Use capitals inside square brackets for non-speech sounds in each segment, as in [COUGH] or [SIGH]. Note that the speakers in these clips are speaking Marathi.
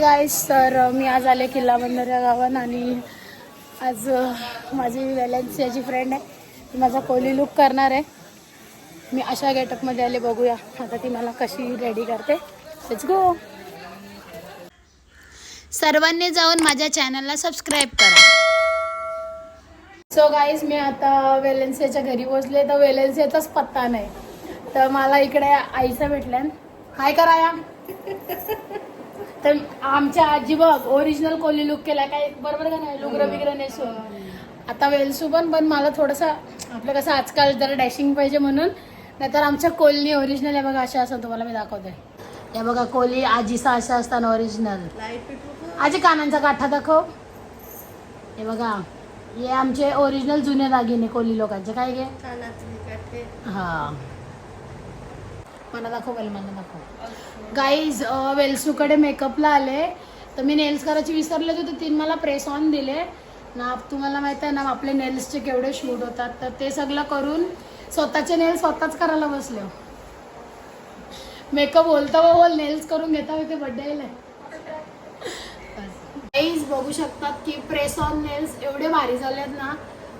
गाईस तर मी आज आले किल्ला बंदर या गावात आणि आज माझी माझी वेलेन्सियाची फ्रेंड आहे. ती माझा कोहली लुक करणार आहे. मी अशा गेटअपमध्ये आले बघूया. आता ती मला कशी रेडी करते. लेट्स गो सर्वांनी जाऊन माझ्या चॅनलला सबस्क्राईब करा. सो गाईज मी आता वेलेन्सियाच्या घरी पोचले तर वेलेन्सियाचाच पत्ता नाही. तर मला इकडे आईचं भेटल्यान. हाय करा या तर आमच्या आजी बघ ओरिजिनल कोली लुक केलाय काय बरोबर का नाही? लुगरं बिगरं नेसून आता वेलसू पण पण मला थोडंसं आपलं कसं आजकाल जरा डॅशिंग पाहिजे म्हणून. नाहीतर आमच्या कोलनी ओरिजिनल आहे बघा अशा असं तुम्हाला मी दाखवते. या बघा कोली आजीचा अशा असताना ओरिजिनल आजी कानांचा काठा दाखव. हे बघा हे आमचे ओरिजिनल जुने दागिने कोली लोकांचे काय घे हा. मला दाखव मला दाखव. गाईज वेलसूकडे मेकअपला आले. तर मी नेल्स करायची विसरले होते तर तीन मला प्रेस ऑन दिले. ना तुम्हाला माहीत आहे ना आपले नेल्सचे केवढे शूट होतात. तर ते सगळं करून स्वतःचे नेल्स स्वतःच करायला बसले. मेकअप बोलता व बोल नेल्स करून घेता ते बड्डे गाईज बघू शकतात की प्रेस ऑन नेल्स एवढे भारी झालेत ना.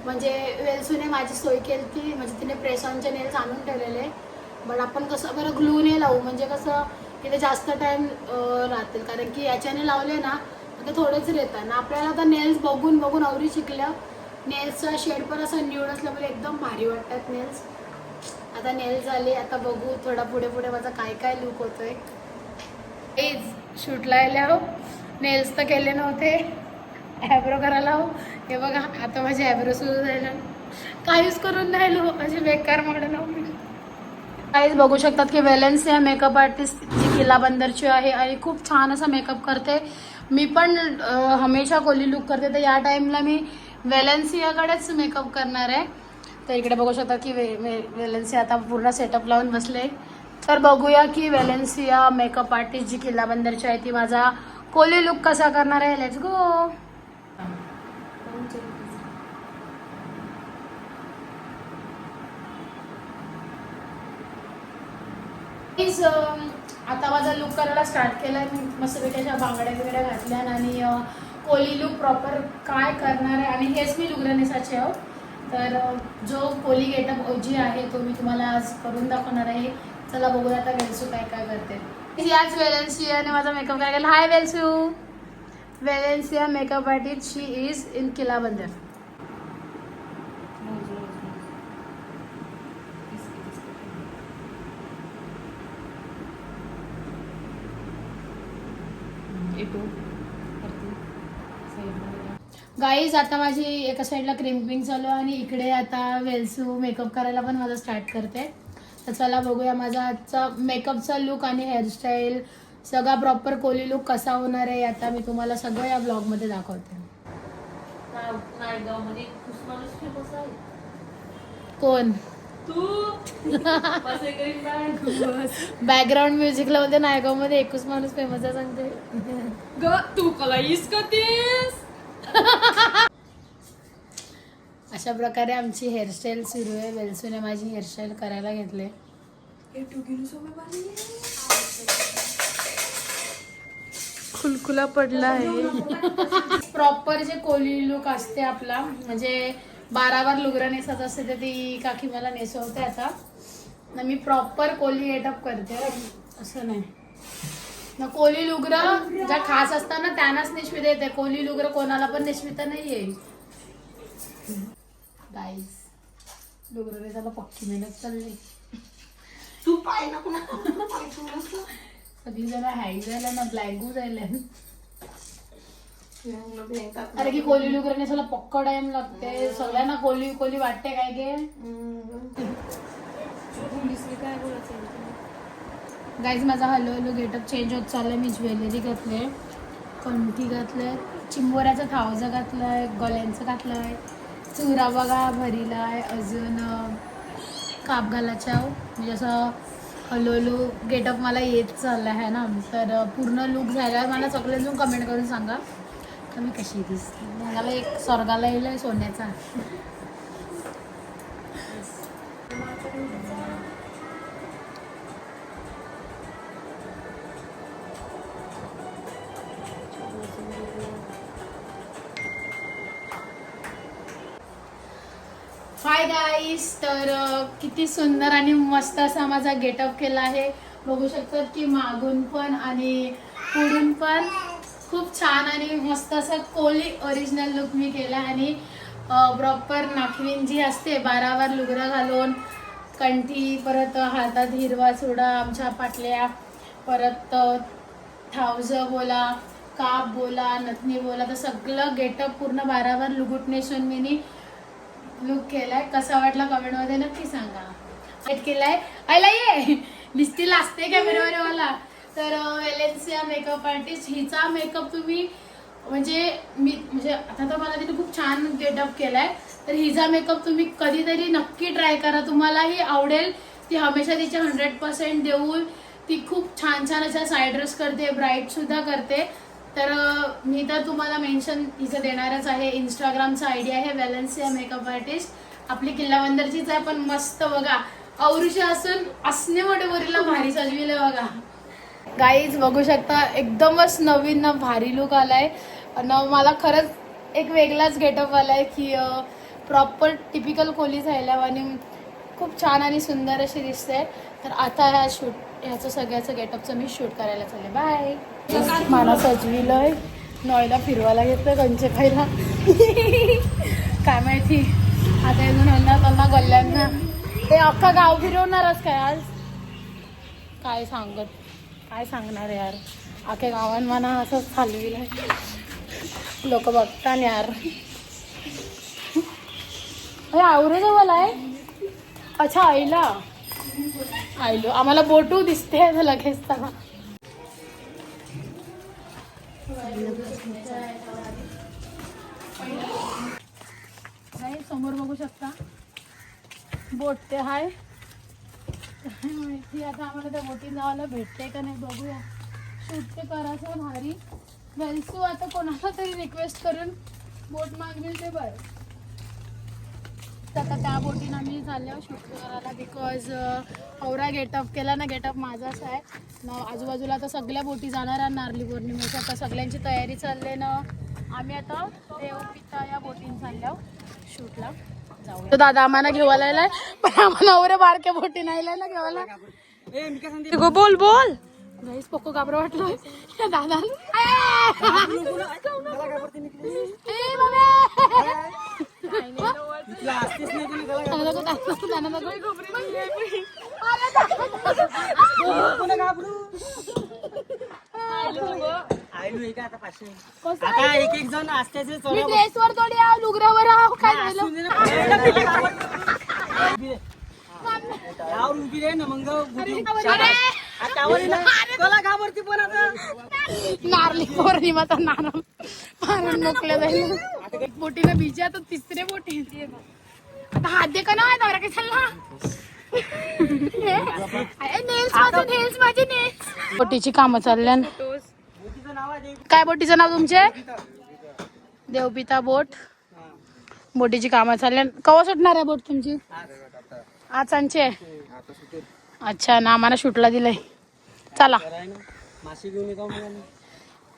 म्हणजे वेल्सूने माझी सोय केली ती म्हणजे तिने प्रेस ऑनचे नेल्स आणून ठेवलेले. बट आपण कसं बरं ग्लू नाही लावू. म्हणजे कसं तिथे जास्त टाइम राहतील. कारण की याच्याने लावले ना ते थोडेच येतात ना आपल्याला आता नेल्स बघून बघून आवरी शिकलं नेल्सचा शेड पण असं न्यूड असल्यामुळे एकदम भारी वाटतात नेल्स आता नेल्स झाले आता बघू. थोडा पुढे पुढे माझा काय काय लुक होतोय. एज शूटला आल्या हो. नेल्स तर केले नव्हते. ॲब्रो करायला हो. हे बघा आता माझे ॲब्रो सुरू झालं. काहीच करून राहिलो? म्हणजे बेकार म्हणून मी. काहीच बघू शकतात की वेलेन्स या मेकअप आर्टिस्ट जी किल्ला बंदरची आहे आणि खूप छान असा मेकअप करते. मी पण हमेशा कोली लुक करते. तर या टाईमला मी वेलेन्सियाकडेच मेकअप करणार आहे. तर इकडे बघू शकता की वे वे वेलेन्सिया आता पूर्ण सेटअप लावून बसले. तर बघूया की वेलेन्सिया मेकअप आर्टिस्ट जी किल्ला बंदरची आहे ती माझा कोली लुक कसा करणार आहे. लेट्स गो प्लीज um, आता माझा लुक करायला स्टार्ट केला मी मस्तपैकी अशा बांगड्या बिंगड्या घातल्या आणि कोली लुक प्रॉपर काय करणार आहे? आणि हेच मी लुगरनेसाचे आहो हो. तर जो कोली गेटअप जी आहे तो मी तुम्हाला आज करून दाखवणार आहे. चला बघूया आता वेलसू काय काय करते. याच वेलेन्सियाने माझा मेकअप काय केला hi वेलसू. Valencia makeup artist she is in Killa Bandar. Guys आता माझी एका साईडला क्रिम्पिंग चालू आहे आणि इकडे आता वेलसू मेकअप करायला पण माझा स्टार्ट करते. तर चला बघूया माझा आजचा मेकअपचा लुक आणि हेअरस्टाईल सगळा प्रॉपर कोली लुक कसा होणार आहे आता मी तुम्हाला सगळं या ब्लॉगमध्ये दाखवते. कोण. बॅकग्राऊंड म्युझिक लावते नायगावमध्ये एकूच माणूस फेमस आहे सांगते. ग तू कलाईस का तेस अशा प्रकारे आमची हेअरस्टाईल सुरू आहे. वेलसूने माझी हेअरस्टाईल करायला घेतले. खुलखुला पडला आहे. [LAUGHS] प्रॉपर जे कोली लुक असते आपला म्हणजे बारावर लुगरा नेसत असते तर ती काकी मला नेसवते आता. ना मी प्रॉपर कोली गेटअप करते. असं नाही. ना कोली लुगरा ज्या खास असतात ना त्यांनाच नेशवित येते कोली लुगरा कोणाला पण नेशविता नाही येईल गाईस लुगरा नेसायला पक्की मेहनत चालली. तू पाय ना. सगळी जरा हॅग झाल्या ना ब्लॅगू झाल्या अरे की कोली लुगरा नेसायला पक्का टाइम लागते सगळ्यांना कोली कोली वाटते काय गे? गाईज माझा हलो हलो गेटअप चेंज होत चाललाय. मी ज्वेलरी घातले कंठी घातलंय चिंबोऱ्याचा थावजा घातलाय गळ्यांचं घातलंय चुरा बघा भरीलाय अजून अं, काप घालायच्या म्हणजे असं हलो हलो गेटअप मला येत चाललं आहे ना? तर पूर्ण लुक झाल्यावर मला सगळेजण कमेंट करून सांगा. तर कशी दिसते मला एक स्वर्गाला येईल सोन्याचा. हाय गाईस तर किती सुंदर आणि मस्त असा माझा गेटअप केला आहे. बघू शकतात की मागून पण आणि पुढून पण. खूप छान आणि मस्त असा कोली ओरिजिनल लुक मी केला आणि प्रॉपर नाखवीन जी असते बारावर लुगडं घालून कंठी परत हातात हिरवा चुडा आमच्या पाटल्या परत थावज बोला काप बोला नथनी बोला तर सगळं गेटअप पूर्ण बारावर लुगुट नेसून मी लुक केलाय. कसा वाटला कमेंटमध्ये नक्की सांगा. केलाय. आयला ये! दिसतील असते कॅमेरावर मला तर वेलेन्सिया मेकअप आर्टिस्ट हिचा मेकअप तुम्ही म्हणजे मी म्हणजे आता तर मला तिने खूप छान गेटअप केलाय. तर हिचा मेकअप तुम्ही कधीतरी नक्की ट्राय करा. तुम्हालाही आवडेल. ती हमेशा तिचे हंड्रेड पर्सेंट देऊन ती खूप छान छान अशा सायड्रेस करते ब्राईट सुद्धा करते. तर मी तर तुम्हाला मेन्शन हिचं देणारच आहे. इंस्टाग्रामचा आयडिया आहे वेलेन्सिया मेकअप आर्टिस्ट आपली किल्लाबंदरचीच आहे पण मस्त बघा. औरुषी असून असणे मोठे वरीला भारी सजविलं बघा. गाईज बघू शकता एकदमच नवीन ना भारी लुक आलाय. आणि मला खरंच एक वेगळाच गेटअप आलाय की प्रॉपर टिपिकल कोली झाल्या आणि खूप छान आणि सुंदर अशी दिसते. तर आता ह्या शूट ह्याचं सगळ्याचं गेटअपचं मी शूट करायला चालले. बाय मला सजविलंय. नॉयला फिरवायला घेतलं कंचे खायला. [LAUGHS] काय माहिती? आता येऊन यांना त्यांना गल्ल्यांना. ते अख्खा गाव फिरवणारच काय आज? काय सांगत? काय सांगणार यार? अख्या गावांना मला असंच चालविलंय लोक बघतात यार. अरे औरंगाबाद आहे? अच्छा आईला. आईलो. आम्हाला बोटू दिसते लगेच त्याला. समोर बघू शकता? बोट ते हाय. काय माहिती आता आम्हाला त्या बोटी जायला भेटते का नाही बघूया. शूट ते करायचं भारी वेलसू आता कोणाला तरी रिक्वेस्ट करून बोट मागवेल ते बरं. तर आता त्या बोटीनं आम्ही चाललो शूट करायला बिकॉज औरा गेटअप केला ना गेटअप माझाच आहे. ना आजूबाजूला आता सगळ्या बोटी जाणार आहे नारली पौर्णिमेच्या. आता सगळ्यांची तयारी चालली ना. आम्ही आता देवपिता या बोटीन चाललो शूटला तो दादा आम्हाला घेवायला आलाय पण आम्हाला औरे बारक्या बोटी नाही ना घेवायला. बोल बोल. गाईस पक्को घाबरं वाटलं या दादा आता एक एक जण मी थोडी आहो आहो काय झालं? यावर उभी रे ना मग अरे, त्यावर ना. तुला घाबरती पण आता नारली पौर्णिमाचा नारळ. मारून जाईल बोटीला बीजा तर तिसरे बोटी. आता हात दे का ना नवरा काय चालला नेल्स माझे नेल्स माझे नेल्स. बोटीची कामं चालल्या तिचं नाव आहे काय बोटीचं नाव तुमचे? देवपिता बोट. बोटीची कामं चालल्या कवा सुटणार आहे बोट तुमची? आज सांचे. अच्छा ना आम्हाला शूटला दिलंय. चला.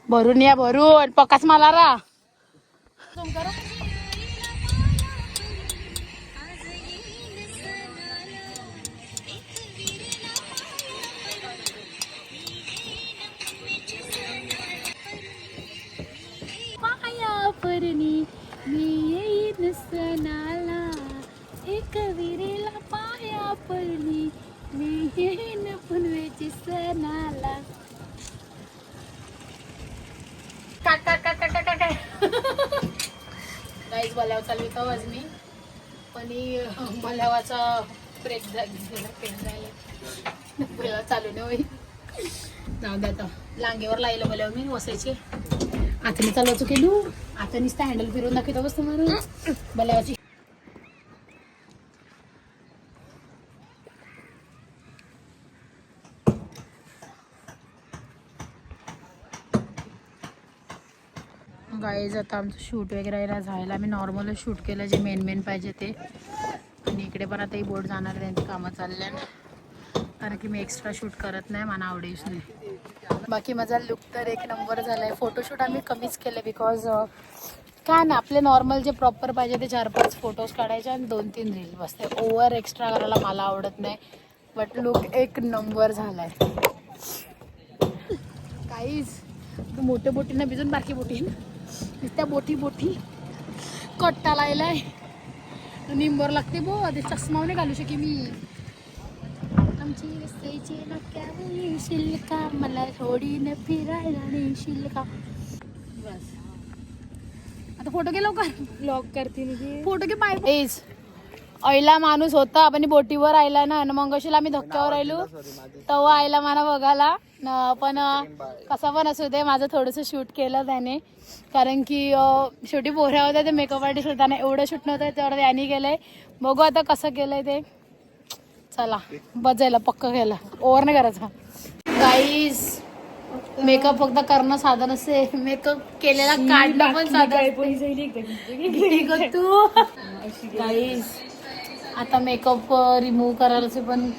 भरून या भरून. पकाच मला रा. परणी मी येईन सणाला. एक विरेला पाया परणी मी येईन पुनवेची सणाला. गाईज बल्याव चालवित आवाज मी? पण बल्यावाचा ब्रेक झाला पेन राहिला चालू नाही होईल. जाऊ दे आता. लांगेवर लायलं बल्याव मी वसायचे. आता मी चालवायचो केलू आता नुसतं हँडल फिरून दाखवतो बस तुम्हाला. बलावाची गाईज आता आमचं शूट वगैरे झालेलं. आम्ही नॉर्मलच शूट केलं जे मेन मेन पाहिजे ते. आणि इकडे पण आता ही बोट जाणार त्यांची कामं चालल्या कारण की मी एक्स्ट्रा शूट करत नाही मला आवडेच नाही. बाकी माझा लुक तर एक नंबर झाला आहे फोटोशूट आम्ही कमीच केलं बिकॉज काय ना आपले नॉर्मल जे प्रॉपर पाहिजे ते चार पाच फोटोज काढायचे आणि दोन तीन रील बसते. ओव्हर एक्स्ट्रा करायला मला आवडत नाही बट लुक एक नंबर झाला आहे काहीच मोठ्या बोटींना भिजून बाकी बोटीन. त्या बोटी बोटी. कट्टा लायलाय. निंबर लागते बो ते चष्मा नाही घालू शके मी. आमची रस्त्याची नाक्यावरील शिल्का. मला थोडीनं फिरायला नाही शिल्का. बस. आता फोटो घे लवकर. ब्लॉग करते फोटो घे पाय एज ऐला माणूस होता. पण बोटीवर आयला ना आणि मग आम्ही धक्क्यावर राहिलो. तेव्हा आयला मला बघायला. न- पण कसा पण असू दे माझं थोडंसं शूट केलं त्याने. कारण की शेवटी पोऱ्या होत्या ते मेकअप आर्टिस्ट होता ना एवढं शूट नव्हतं तेवढं त्यांनी केलंय. बघू आता कसं केलंय ते. चला बजायला पक्क केलं ओव्हर नाही करायचा. गाईज मेकअप फक्त करणं साधन असते मेकअप केलेला काढणं पण साधन. तू? [LAUGHS] गाईज आता मेकअप रिमूव्ह करायला पण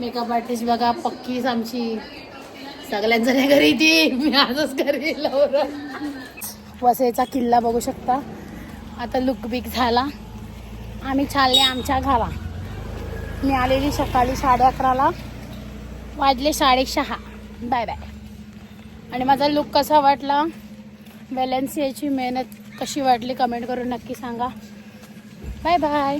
मेकअप आर्टिस्ट बघा पक्कीच आमची. सगळ्यांच्या नाही घरी ती? मी आजच घरी लवकर वसईचा किल्ला बघू शकता. आता लुक बिक झाला. आम्ही चालले आमच्या घरा मी आलेली सकाळी साडे अकराला. वाजले साडेसहा बाय बाय आणि माझा लुक कसा वाटला? बॅलन्स याची मेहनत कशी वाटली? कमेंट करून नक्की सांगा. Bye bye